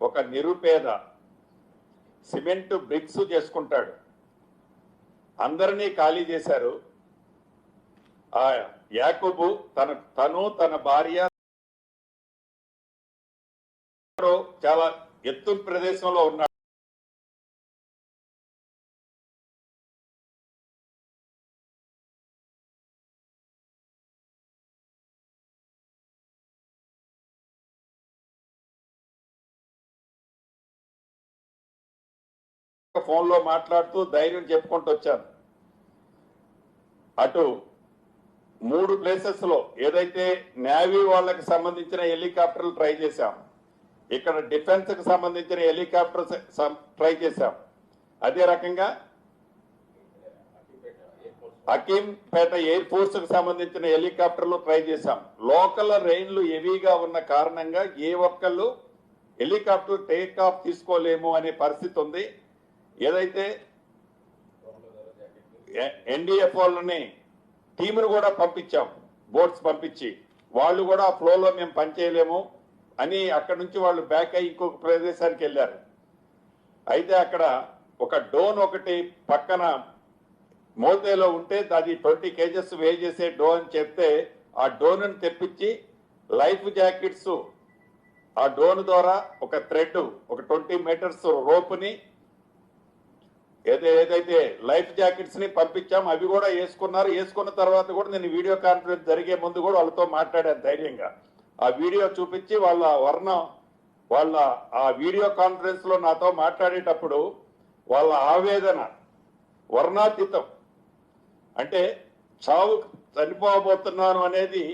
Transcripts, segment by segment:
ఒక నిరుపేద cement bricks చేసుకుంటాడు. అందరినీ ఖాళీ చేశారు. ఆ యాకుబు తన తను తన భార్య చాలా ఎత్తు ప్రదేశంలో ఉన్నాడు ఫోన్లో మాట్లాడుతూ ధైర్యం చెప్పుకుంటూ వచ్చాను. అటు మూడు ప్లేసెస్లో ఏదైతే నేవీ వాళ్ళకి సంబంధించిన హెలికాప్టర్లు ట్రై చేశాం ఇక్కడ డిఫెన్స్కి సంబంధించిన హెలికాప్టర్ ట్రై చేశాం. అదే రకంగా అకీంపేట ఎయిర్ ఫోర్స్కు సంబంధించిన హెలికాప్టర్లు ట్రై చేశాం. లోకల్ రైన్లు హెవీగా ఉన్న కారణంగా ఏ ఒక్కళ్ళు హెలికాప్టర్ టేక్ ఆఫ్ తీసుకోలేము అనే పరిస్థితి ఉంది. ఏదైతే ఎన్డీఎఫ్ వాళ్ళని టీమును కూడా పంపించాం బోట్స్ పంపించి. వాళ్ళు కూడా ఆ ఫ్లోలో మేము పనిచేయలేము అని అక్కడ నుంచి వాళ్ళు బ్యాక్ అయ్యి ఇంకొక ప్రదేశానికి వెళ్ళారు. అయితే అక్కడ ఒక డోన్ ఒకటి పక్కన మోతేలో ఉంటే అది ట్వంటీ కేజెస్ వే చేసే డో అని చెప్తే ఆ డోను తెప్పించి లైఫ్ జాకెట్స్ ఆ డోన్ ద్వారా ఒక థ్రెడ్ ఒక ట్వంటీ మీటర్స్ రోప్ని ఏదో ఏదైతే లైఫ్ జాకెట్స్ని పంపించాం అవి కూడా వేసుకున్నారు. వేసుకున్న తర్వాత కూడా నేను వీడియో కాన్ఫరెన్స్ జరిగే ముందు కూడా వాళ్ళతో మాట్లాడాను ధైర్యంగా. ఆ వీడియో చూపించి వాళ్ళ వర్ణం వాళ్ళ ఆ వీడియో కాన్ఫరెన్స్లో నాతో మాట్లాడేటప్పుడు వాళ్ళ ఆవేదన వర్ణాతీతం. అంటే చావు చనిపోబోతున్నాను అనేది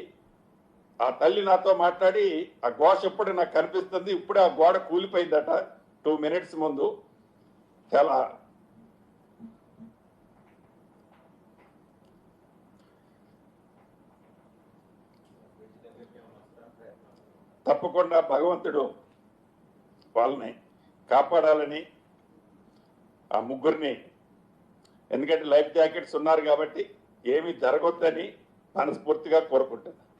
ఆ తల్లి నాతో మాట్లాడి ఆ ఘోష ఎప్పుడు నాకు కనిపిస్తుంది. ఇప్పుడే ఆ గోడ కూలిపోయిందట. టూ మినిట్స్ ముందు. చాలా తప్పకుండా భగవంతుడు వాళ్ళని కాపాడాలని ఆ ముగ్గురిని. ఎందుకంటే లైఫ్ జాకెట్స్ ఉన్నారు కాబట్టి ఏమీ జరగొద్దని మనస్ఫూర్తిగా కోరుకుంటున్నాను.